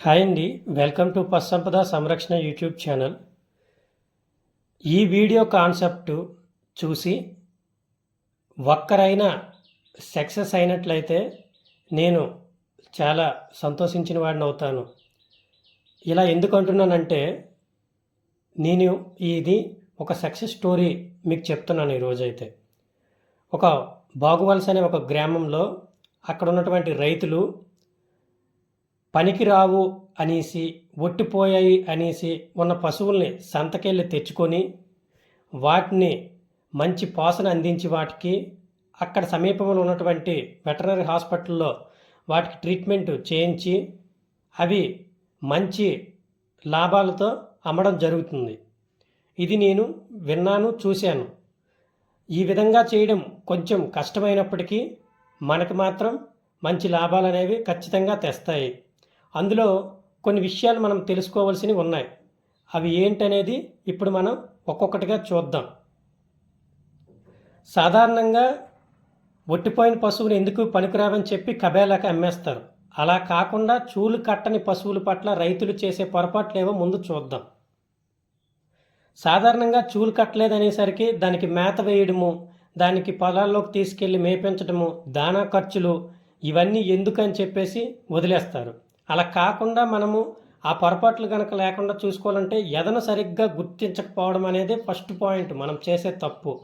Hi అండి. Welcome to పశుసంపద సంరక్షణ యూట్యూబ్ ఛానల్. ఈ వీడియో కాన్సెప్ట్ చూసి ఒక్కరైనా సక్సెస్ అయినట్లయితే నేను చాలా సంతోషించిన వాడిని అవుతాను. ఇలా ఎందుకు అంటున్నానంటే నేను ఇది ఒక సక్సెస్ స్టోరీ మీకు చెప్తున్నాను ఈరోజైతే ఒక బాగువలస అనే ఒక గ్రామంలో అక్కడ ఉన్నటువంటి రైతులు పనికిరావు అనేసి ఒట్టిపోయాయి అనేసి ఉన్న పశువుల్ని సంతకెళ్ళి తెచ్చుకొని వాటిని మంచి పోషణ అందించి వాటికి అక్కడ సమీపంలో ఉన్నటువంటి వెటనరీ హాస్పిటల్లో వాటికి ట్రీట్మెంట్ చేయించి అవి మంచి లాభాలతో అమ్మడం జరుగుతుంది. ఇది నేను విన్నాను చూశాను. ఈ విధంగా చేయడం కొంచెం కష్టమైనప్పటికీ మనకు మాత్రం మంచి లాభాలు అనేవి ఖచ్చితంగా తెస్తాయి. అందులో కొన్ని విషయాలు మనం తెలుసుకోవాల్సినవి ఉన్నాయి. అవి ఏంటనేది ఇప్పుడు మనం ఒక్కొక్కటిగా చూద్దాం. సాధారణంగా ఒట్టిపోయిన పశువుని ఎందుకు పనికిరావని చెప్పి కబేలాకి అమ్మేస్తారు. అలా కాకుండా చూలు కట్టని పశువుల పట్ల రైతులు చేసే పొరపాట్లేవో ముందు చూద్దాం. సాధారణంగా చూలు కట్టలేదనేసరికి దానికి మేత వేయడము దానికి పొలాల్లోకి తీసుకెళ్ళి మేపించడము దానా ఖర్చులు ఇవన్నీ ఎందుకని చెప్పేసి వదిలేస్తారు. అలా కాకుండా మనము ఆ పొరపాట్లు కనుక లేకుండా చూసుకోవాలంటే ఎదను సరిగ్గా గుర్తించకపోవడం అనేది ఫస్ట్ పాయింట్. మనం చేసే తప్పు.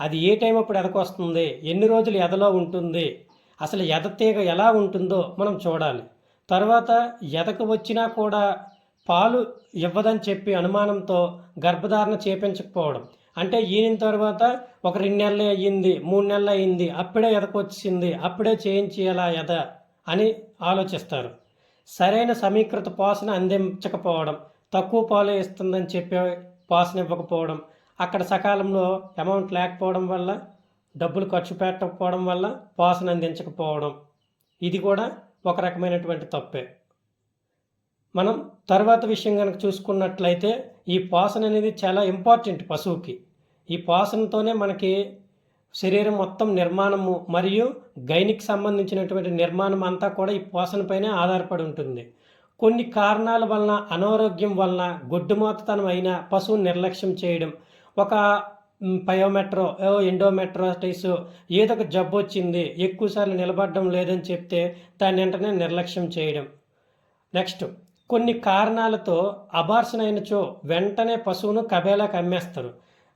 అది ఏ టైం అప్పుడు ఎదకొస్తుంది ఎన్ని రోజులు ఎదలో ఉంటుంది? అసలు ఎద తీగ ఎలా ఉంటుందో మనం చూడాలి. తర్వాత ఎదకు వచ్చినా కూడా పాలు ఇవ్వదని చెప్పి అనుమానంతో గర్భధారణ చేపించకపోవడం. అంటే ఈయన తర్వాత ఒక రెండు నెలలు అయ్యింది మూడు నెలలు అయ్యింది అప్పుడే ఎదకొచ్చింది అప్పుడే చేయించేయాలా ఎద అని ఆలోచిస్తారు. సరైన సమీకృత పోషణ అందించకపోవడం తక్కువ పాలు ఇస్తుందని చెప్పి పోషణ ఇవ్వకపోవడం అక్కడ సకాలంలో అమౌంట్ లేకపోవడం వల్ల డబ్బులు ఖర్చు పెట్టకపోవడం వల్ల పోషణ అందించకపోవడం. ఇది కూడా ఒక రకమైనటువంటి తప్పే. మనం తర్వాత విషయం కనుక చూసుకున్నట్లయితే ఈ పోషణ అనేది చాలా ఇంపార్టెంట్ పశువుకి. ఈ పోషణతోనే మనకి శరీరం మొత్తం నిర్మాణము మరియు గైనికి సంబంధించినటువంటి నిర్మాణం అంతా కూడా ఈ పోషణపైనే ఆధారపడి ఉంటుంది. కొన్ని కారణాల వలన అనారోగ్యం వలన గొడ్డుమోతతనం అయిన పశువును నిర్లక్ష్యం చేయడం ఒక పయోమెట్రో ఎండోమెట్రోటైస్ ఏదో ఒక జబ్బు వచ్చింది ఎక్కువసార్లు నిలబడడం లేదని చెప్తే దాని వెంటనే నిర్లక్ష్యం చేయడం. నెక్స్ట్ కొన్ని కారణాలతో అబార్షన్ అయినచో వెంటనే పశువును కబేలాకి అమ్మేస్తారు.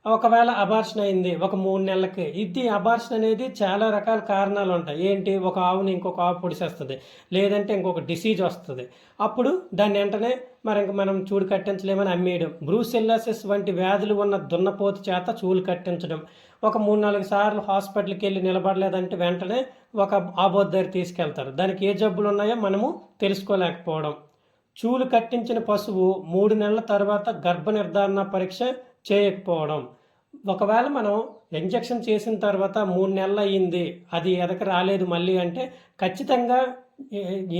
ఒకవేళ అబార్షన్ అయింది ఒక మూడు నెలలకి. ఇది అబార్షన్ అనేది చాలా రకాల కారణాలు ఉంటాయి. ఏంటి? ఒక ఆవుని ఇంకొక ఆవు పొడిసేస్తుంది లేదంటే ఇంకొక డిసీజ్ వస్తుంది. అప్పుడు దాన్ని వెంటనే మరి ఇంక మనం చూడు కట్టించలేమని అమ్మేయడం. బ్రూసెల్లాసిస్ వంటి వ్యాధులు ఉన్న దున్నపోతు చేత చూలు కట్టించడం. ఒక మూడు నాలుగు సార్లు హాస్పిటల్కి వెళ్ళి నిలబడలేదంటే వెంటనే ఒక ఆబోద్దరి తీసుకెళ్తారు. దానికి ఏ జబ్బులు ఉన్నాయో మనము తెలుసుకోలేకపోవడం. చూలు కట్టించిన పశువు మూడు నెలల తర్వాత గర్భ నిర్ధారణ పరీక్ష చేయకపోవడం. ఒకవేళ మనం ఇంజెక్షన్ చేసిన తర్వాత మూడు నెలలు అయ్యింది అది ఎదక రాలేదు మళ్ళీ అంటే ఖచ్చితంగా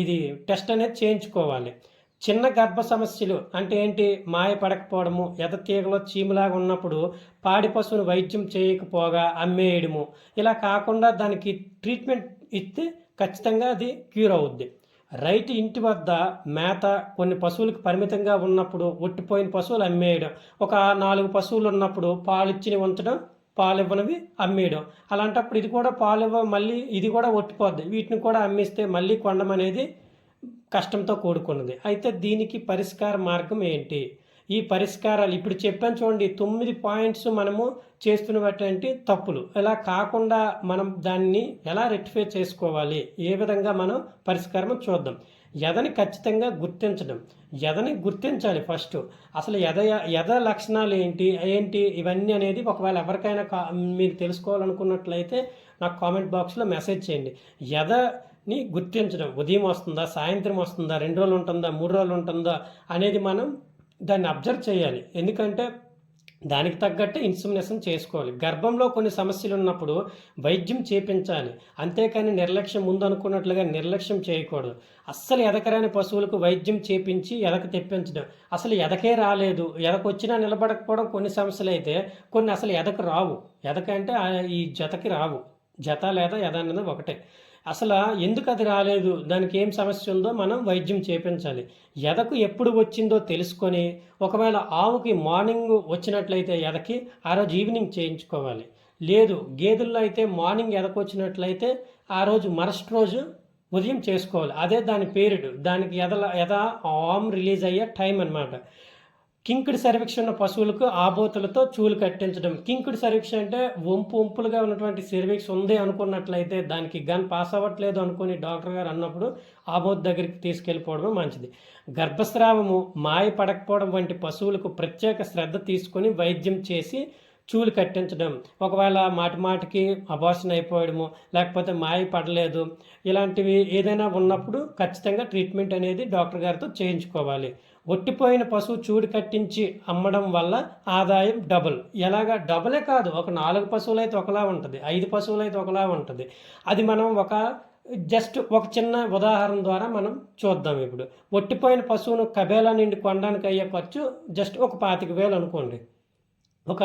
ఇది టెస్ట్ అనేది చేయించుకోవాలి. చిన్న గర్భ సమస్యలు అంటే ఏంటి? మాయ పడకపోవడము ఎద తీగలో చీములాగా ఉన్నప్పుడు పాడి పశువును వైద్యం చేయకపోగా అమ్మేయడము. ఇలా కాకుండా దానికి ట్రీట్మెంట్ ఇస్తే ఖచ్చితంగా అది క్యూర్ అవుద్ది. రైతు ఇంటి వద్ద మేత కొన్ని పశువులకు పరిమితంగా ఉన్నప్పుడు ఒట్టిపోయిన పశువులు అమ్మేయడం ఒక నాలుగు పశువులు ఉన్నప్పుడు పాలు ఇచ్చిన ఉంచడం పాలు ఇవ్వనివి అమ్మేయడం. అలాంటప్పుడు ఇది కూడా పాలు ఇవ్వ మళ్ళీ ఇది కూడా ఒట్టిపోద్ది. వీటిని కూడా అమ్మిస్తే మళ్ళీ కొండం అనేది కష్టంతో కూడుకున్నది. అయితే దీనికి పరిష్కార మార్గం ఏంటి? ఈ పరిష్కారాలు ఇప్పుడు చెప్పాను చూడండి తొమ్మిది పాయింట్స్ మనము చేస్తున్నటువంటి తప్పులు. ఇలా కాకుండా మనం దాన్ని ఎలా రెక్టిఫై చేసుకోవాలి? ఏ విధంగా మనం పరిష్కారం చూద్దాం. ఎదని ఖచ్చితంగా గుర్తించడం. ఎదని గుర్తించాలి ఫస్ట్. అసలు ఎద ఎద లక్షణాలు ఏంటి? ఏంటి? ఇవన్నీ అనేది ఒకవేళ ఎవరికైనా కా మీరు తెలుసుకోవాలనుకున్నట్లయితే నాకు కామెంట్ బాక్స్లో మెసేజ్ చేయండి. ఎదని గుర్తించడం. ఉదయం వస్తుందా? సాయంత్రం వస్తుందా? రెండు రోజులు ఉంటుందా? మూడు రోజులు ఉంటుందా? అనేది మనం దాన్ని అబ్జర్వ్ చేయాలి. ఎందుకంటే దానికి తగ్గట్టే ఇన్సుమినేషన్ చేసుకోవాలి. గర్భంలో కొన్ని సమస్యలు ఉన్నప్పుడు వైద్యం చేపించాలి. అంతేకాని నిర్లక్ష్యం ముందనుకున్నట్లుగా నిర్లక్ష్యం చేయకూడదు. అస్సలు ఎదకరాని పశువులకు వైద్యం చేపించి ఎదక తెప్పించడం. అసలు ఎదకే రాలేదు. ఎదకొచ్చినా నిలబడకపోవడం కొన్ని సమస్యలు అయితే కొన్ని అసలు ఎదకు రావు. ఎదక అంటే ఈ జతకి రావు. జత లేదా ఎద అన్నది ఒకటే. అసలు ఎందుకు అది రాలేదు? దానికి ఏం సమస్య ఉందో మనం వైద్యం చేపించాలి. ఎదకు ఎప్పుడు వచ్చిందో తెలుసుకొని ఒకవేళ ఆవుకి మార్నింగ్ వచ్చినట్లయితే ఎదకి ఆ రోజు ఈవినింగ్ చేయించుకోవాలి. లేదు గేదెల్లో అయితే మార్నింగ్ ఎదకు వచ్చినట్లయితే ఆ రోజు మరుసటి రోజు ఉదయం చేసుకోవాలి. అదే దాని పీరియడ్. దానికి ఎదల ఎద ఆమ్ రిలీజ్ అయ్యే టైం అన్నమాట. కింకుడి సర్వీక్ష ఉన్న పశువులకు ఆబోతులతో చూలు కట్టించడం. కింకుడి సర్వీక్ష అంటే వంపు వంపులుగా ఉన్నటువంటి సర్వీక్స్ ఉంది అనుకున్నట్లయితే దానికి గన్ పాస్ అవ్వట్లేదు అనుకుని డాక్టర్ గారు అన్నప్పుడు ఆబోతు దగ్గరికి తీసుకెళ్ళిపోవడం మంచిది. గర్భస్రావము మాయ పడకపోవడం వంటి పశువులకు ప్రత్యేక శ్రద్ధ తీసుకొని వైద్యం చేసి చూలు కట్టించడం. ఒకవేళ మాటి మాటికి అబార్షన్ అయిపోవడము లేకపోతే మాయ పడలేదు ఇలాంటివి ఏదైనా ఉన్నప్పుడు ఖచ్చితంగా ట్రీట్మెంట్ అనేది డాక్టర్ గారితో చేయించుకోవాలి. ఒట్టిపోయిన పశువు చూడు కట్టించి అమ్మడం వల్ల ఆదాయం డబుల్. ఎలాగా? డబులే కాదు. ఒక నాలుగు పశువులైతే ఒకలా ఉంటుంది. ఐదు పశువులైతే ఒకలా ఉంటుంది. అది మనం ఒక జస్ట్ ఒక చిన్న ఉదాహరణ ద్వారా మనం చూద్దాం ఇప్పుడు. ఒట్టిపోయిన పశువును కబేలా నుండి కొనడానికి అయ్యే ఖర్చు జస్ట్ ఒక పాతిక వేలు అనుకోండి. ఒక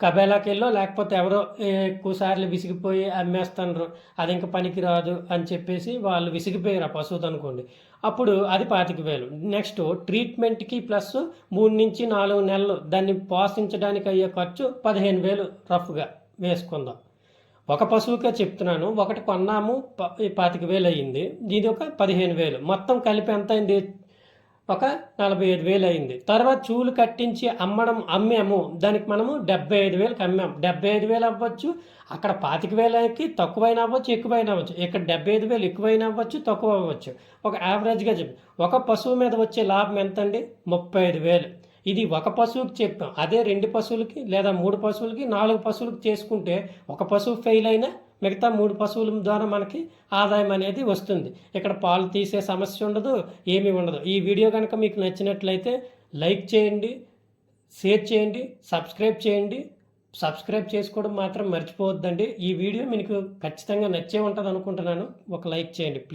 కబేలాకెళ్ళో లేకపోతే ఎవరో ఎక్కువసార్లు విసిగిపోయి అమ్మేస్తున్నారు అది ఇంకా పనికి రాదు అని చెప్పేసి వాళ్ళు విసిగిపోయారు ఆ పశువుతో అనుకోండి. అప్పుడు అది పాతిక వేలు. నెక్స్ట్ ట్రీట్మెంట్కి ప్లస్ మూడు నుంచి నాలుగు నెలలు. దాన్ని పోషించడానికి అయ్యే ఖర్చు పదిహేను వేలు రఫ్గా వేసుకుందాం. ఒక పశువుకే చెప్తున్నాను. ఒకటి కొన్నాము పాతిక వేలు అయ్యింది. ఇది ఒక పదిహేను వేలు. మొత్తం కలిపి ఎంత అయింది? ఒక నలభై ఐదు వేలు అయింది తర్వాత చూలు కట్టించి అమ్మడం అమ్మాము. దానికి మనము డెబ్బై ఐదు వేలకు అమ్మాము డెబ్బై ఐదు వేలు అవ్వచ్చు అక్కడ పాతిక వేలకి తక్కువైనా అవ్వచ్చు ఎక్కువైనా అవ్వచ్చు. ఇక్కడ డెబ్బై ఐదు వేలు ఎక్కువైనా అవ్వచ్చు తక్కువ అవ్వచ్చు. ఒక యావరేజ్గా చెప్పి. ఒక పశువు మీద వచ్చే లాభం ఎంత అండి ముప్పై ఐదు వేలు. ఇది ఒక పశువుకి చెప్పాం. అదే రెండు పశువులకి లేదా మూడు పశువులకి నాలుగు పశువులకి చేసుకుంటే ఒక పశువు ఫెయిల్ అయినా మిగతా మూడు పశువుల ద్వారా మనకి ఆదాయం అనేది వస్తుంది. ఇక్కడ పాలు తీసే సమస్య ఉండదు ఏమీ ఉండదు. ఈ వీడియో కనుక మీకు నచ్చినట్లయితే లైక్ చేయండి షేర్ చేయండి సబ్స్క్రైబ్ చేయండి. సబ్స్క్రైబ్ చేసుకోవడం మాత్రం మర్చిపోవద్దండి. ఈ వీడియో మీకు ఖచ్చితంగా నచ్చే ఉంటుంది అనుకుంటున్నాను. ఒక లైక్ చేయండి ప్లీజ్.